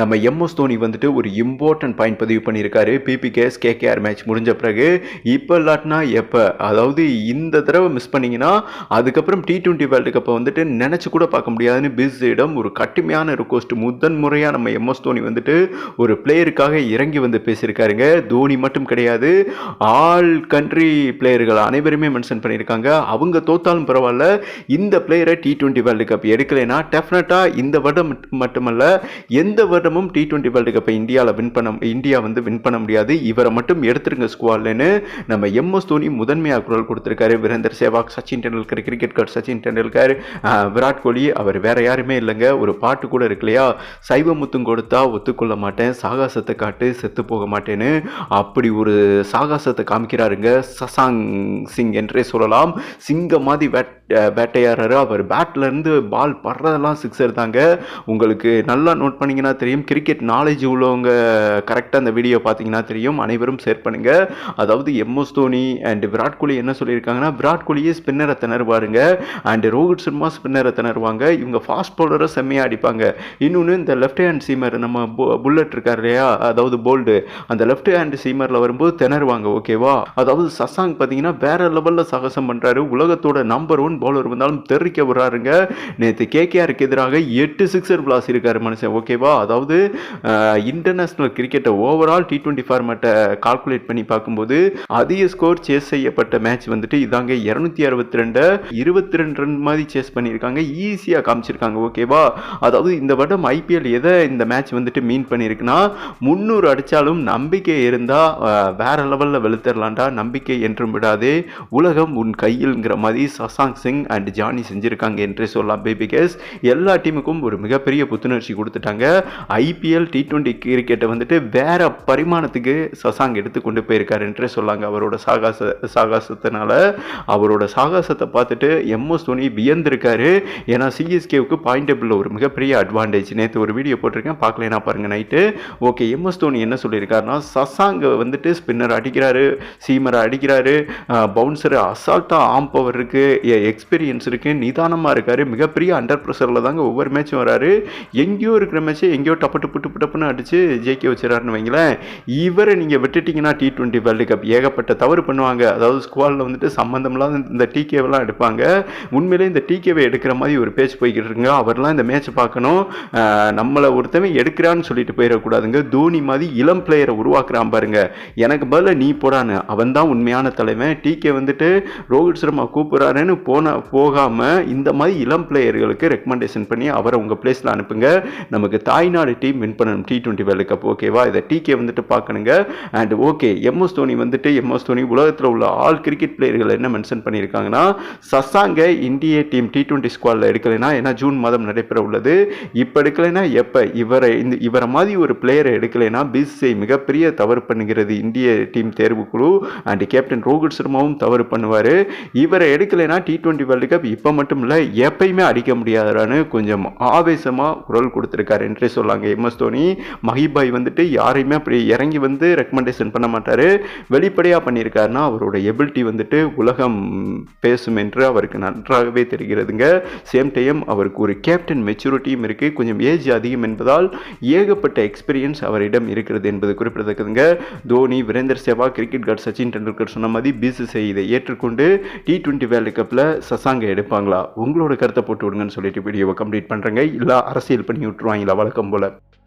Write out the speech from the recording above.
நம்ம எம்எஸ் தோனி வந்துட்டு ஒரு இம்பார்ட்டன்ட் பாயிண்ட் பதிவு பண்ணியிருக்காரு. பிபிகேஎஸ் கேகேஆர் மேட்ச் முடிஞ்ச பிறகு இப்போ இல்லாட்டினா எப்போ? அதாவது இந்த தடவை மிஸ் பண்ணிங்கன்னா அதுக்கப்புறம் டி ட்வெண்ட்டி வேர்ல்டு கப்பை வந்துட்டு நினச்சி கூட பார்க்க முடியாதுன்னு பிஸ்ஸிடம் ஒரு கட்டுமையான ரிக்வஸ்ட் முதன் முறையாக நம்ம எம்எஸ் தோனி வந்துட்டு ஒரு பிளேயருக்காக இறங்கி வந்து பேசியிருக்காருங்க. தோனி மட்டும் கிடையாது ஆல் கண்ட்ரி பிளேயர்கள் அனைவருமே மென்ஷன் பண்ணியிருக்காங்க. அவங்க தோத்தாலும் பரவாயில்ல இந்த பிளேயரை டி ட்வெண்ட்டி வேர்ல்டு கப் எடுக்கலைன்னா டெஃபினட்டாக இந்த வருடம் மட்டுமல்ல எந்த வருடமும் டி டுவெண்ட்டி வேர்ல்டு கப்பை இந்தியாவில் வின் பண்ண இந்தியா வந்து வின் பண்ண முடியாது. இவரை மட்டும் எடுத்துருங்க ஸ்குவாட்லன்னு நம்ம எம்எஸ் தோனி முதன்மையாக குரல் கொடுத்துருக்காரு. வீரேந்தர் சேவாக் சச்சின் டெண்டுல்கர் கிரிக்கெட் கார்டு சச்சின் டெண்டுல்கர் விராட் கோலி அவர் வேற யாருமே இல்லைங்க. ஒரு பாட்டு கூட இருக்கு இல்லையா? சைவமுத்தும் கொடுத்தா ஒத்துக்கொள்ள மாட்டேன். சாகாசத்தை காட்டு செத்து போக மாட்டேன்னு அப்படி ஒரு சாகாசத்தை காமிக்கிறாருங்க. சசாங் சிங் என்றே சொல்லலாம். சிங்க மாதிரி பேட் வேட்டையாடுறாரு. அவர் பேட்ல இருந்து பால் படுறதெல்லாம் சிக்ஸர் தாங்க. உங்களுக்கு நல்லா நோட் பண்ணீங்கன்னா தெரியும். கிரிக்கெட் நாலேஜ் உள்ளவங்க கரெக்டாக அந்த வீடியோ பார்த்தீங்கன்னா தெரியும். அனைவரும் ஷேர் பண்ணுங்க. அதாவது எம்எஸ் தோனி அண்ட் விராட் கோலி என்ன சொல்லியிருக்காங்கன்னா விராட் கோலியே ஸ்பின்னரை திணறுவாருங்க. அண்ட் ரோஹித் சர்மா ஸ்பின்னரை திணறுவாங்க. இவங்க ஃபாஸ்ட் பவுலரை செம்மையாக அடிப்பாங்க. இன்னொன்று இந்த லெஃப்ட் ஹேண்ட் சீமர் நம்ம புல்லட் இருக்கார் இல்லையா? அதாவது போல்டு அந்த லெஃப்ட் ஹேண்ட் சீமரில் வரும்போது திணறுவாங்க ஓகேவா அதாவது சசாங் பார்த்தீங்கன்னா வேற லெவலில் சாகசம் பண்ணுறாரு உலகத்தோட நம்பர் ஒன் பவுலர் வந்தாலும் தெரிவிக்க விடுறாருங்க. நேற்று கேகேஆருக்கு எதிராக எட்டு சிக்ஸர் பிளாஸ் இருக்காரு மனுஷன் ஓகேவா அதாவது இன்டர்நேஷ்னல் கிரிக்கெட்டை ஓவரால் டி டுவெண்ட்டி ஃபார்மேட்டை கால்குலேட் பண்ணி பார்க்கும்போது அதிக ஸ்கோர் சேஸ் செய்யப்பட்ட மேட்ச் வந்துட்டு இதாங்க இரநூத்தி அறுபத்தி ரெண்டு இருபத்தி ரெண்டு ரன் மாதிரி சேஸ் பண்ணியிருக்காங்க. ஈஸியாக காமிச்சிருக்காங்க ஓகேவா அதாவது இந்த வருடம் ஐபிஎல் எதை இந்த மேட்ச் வந்துட்டு மீன் பண்ணியிருக்குன்னா முந்நூறு அடித்தாலும் நம்பிக்கை இருந்தால் வேற லெவலில் வெளுத்தரலாண்டா நம்பிக்கை என்றும் விடாதே உலகம் உன் கையில்ங்கிற மாதிரி சசாங் சிங் அண்ட் ஜானி செஞ்சுருக்காங்க என்றே சொல்லலாம் பேபிகேஸ் எல்லா டீமுக்கும் ஒரு மிகப்பெரிய புத்துணர்ச்சி கொடுத்துட்டாங்க. ஐபிஎல் டி டுவெண்ட்டி கிரிக்கெட்டை வந்துட்டு வேற பரிமாணத்துக்கு சசாங் எடுத்து கொண்டு போயிருக்காருன்றே சொல்லாங்க. அவரோட சாகாச சாகாசத்தினால அவரோட சாகாசத்தை பார்த்துட்டு எம்எஸ் தோனி வியந்திருக்காரு. ஏன்னா சிஎஸ்கேவுக்கு பாயிண்ட் டேபிளில் ஒரு மிகப்பெரிய அட்வான்டேஜ் நேற்று ஒரு வீடியோ போட்டிருக்கேன். பார்க்கலைன்னா பாருங்க நைட்டு ஓகே எம்எஸ் தோனி என்ன சொல்லியிருக்காருன்னா சசாங்கை வந்துட்டு ஸ்பின்னர் அடிக்கிறாரு சீமரை அடிக்கிறாரு. பவுன்சர் அசால்ட்டாக ஆம் பவர் இருக்குது எக்ஸ்பீரியன்ஸ் இருக்குது நிதானமாக இருக்காரு. மிகப்பெரிய அண்டர் ப்ரெஷரில் தாங்க ஒவ்வொரு மேட்சும் வராரு. எங்கேயோ இருக்கிற மேட்ச்சு எங்கேயோ டப்பு டப்பு டப்பு டப்புன்னு அடிச்சு ஜெயிக்க வச்சுறாருன்னு வைங்களேன். இவரை நீங்கள் விட்டுட்டிங்கன்னா டி ட்வெண்ட்டி வேர்ல்டு கப் ஏகப்பட்ட தவறு பண்ணுவாங்க. அதாவது ஸ்குவாடில் வந்துட்டு சம்மந்தமில்லாத இந்த டிகேவெல்லாம் எடுப்பாங்க. உண்மையிலே இந்த டிகேவை எடுக்கிற மாதிரி ஒரு பேச்சு போய்கிட்டு இருக்குங்க. அவர்லாம் இந்த மேட்ச் பார்க்கணும். நம்மளை ஒருத்தவன் எடுக்கிறான்னு சொல்லிட்டு போயிடக்கூடாதுங்க. தோனி மாதிரி இளம் பிளேயரை உருவாக்குறான் பாருங்க. எனக்கு பதிலாக நீ போடான்னு. அவன் தான் உண்மையான தலைவன். டிகே வந்துட்டு ரோஹித் சர்மா கூப்பிட்றாருன்னு போன போகாமல் இந்த மாதிரி இளம் பிளேயர்களுக்கு ரெக்கமெண்டேஷன் பண்ணி அவரை உங்கள் பிளேஸில் அனுப்புங்க. நமக்கு தாய்நாடு டீம் வின் பண்ணணும். டி டுவெண்ட்டி வேர்ல்டு கப் ஓகேவா இதை டிகே வந்துட்டு பார்க்கணுங்க. அண்ட் ஓகே எம்எஸ் தோனி வந்துட்டு எம்எஸ் தோனி உலகத்தில் உள்ள ஆல் கிரிக்கெட் பிளேயர்கள் என்ன மென்ஷன் பண்ணியிருக்காங்கன்னா சசாங்க இந்திய டீம் டி டுவெண்ட்டி ஸ்குவாடில் எடுக்கலைன்னா ஏன்னா ஜூன் மாதம் நடைபெற உள்ளது. இப்போ எடுக்கலைன்னா எப்போ? இவரை இந்த இவரை மாதிரி ஒரு பிளேயரை எடுக்கலைன்னா பிசிஐ மிகப்பெரிய தவறு பண்ணுகிறது இந்திய டீம் தேர்வுக்குழு அண்ட் கேப்டன் ரோஹித் சர்மாவும் தவறு பண்ணுவார். இவரை எடுக்கலைன்னா டி டுவெண்ட்டி வேர்ல்டு கப் இப்போ மட்டும் இல்லை எப்பயுமே அடிக்க முடியாதான்னு கொஞ்சம் ஆவேசமாக குரல் கொடுத்துருக்காரு என்றே சொல்லாங்க எம்எஸ் தோனி மஹிபாய் வந்துட்டு யாரையுமே அப்படி இறங்கி வந்து ரெக்கமெண்டேஷன் பண்ண மாட்டார். வெளிப்படையாக பண்ணியிருக்காருன்னா அவரோட எபிலிட்டி வந்துட்டு உலகம் பேசும் என்று அவருக்கு நன்றாகவே தெரிகிறதுங்க. சேம் டைம் அவருக்கு ஒரு கேப்டன் மெச்சூரிட்டியும் இருக்குது கொஞ்சம் ஏஜ் அதிகம் என்பதால் ஏகப்பட்ட எக்ஸ்பீரியன்ஸ் அவரிடம் இருக்கிறது என்பது குறிப்பிடத்தக்கதுங்க. தோனி வீரேந்தர் சேவாக் கிரிக்கெட் கார்டு சச்சின் டெண்டுல்கர் சொன்ன மாதிரி பிசிசிஐ இதை ஏற்றுக்கொண்டு டி டுவெண்ட்டி வேர்ல்டு கப்பில் சசாங்க எடுப்பாங்களா? உங்களோட கருத்தை போட்டு விடுங்கன்னு சொல்லிட்டு வீடியோவை கம்ப்ளீட் பண்ணுறேங்க இல்லை அரசியல் பண்ணி விட்டுருவாங்களா? வழக்கம் போல். up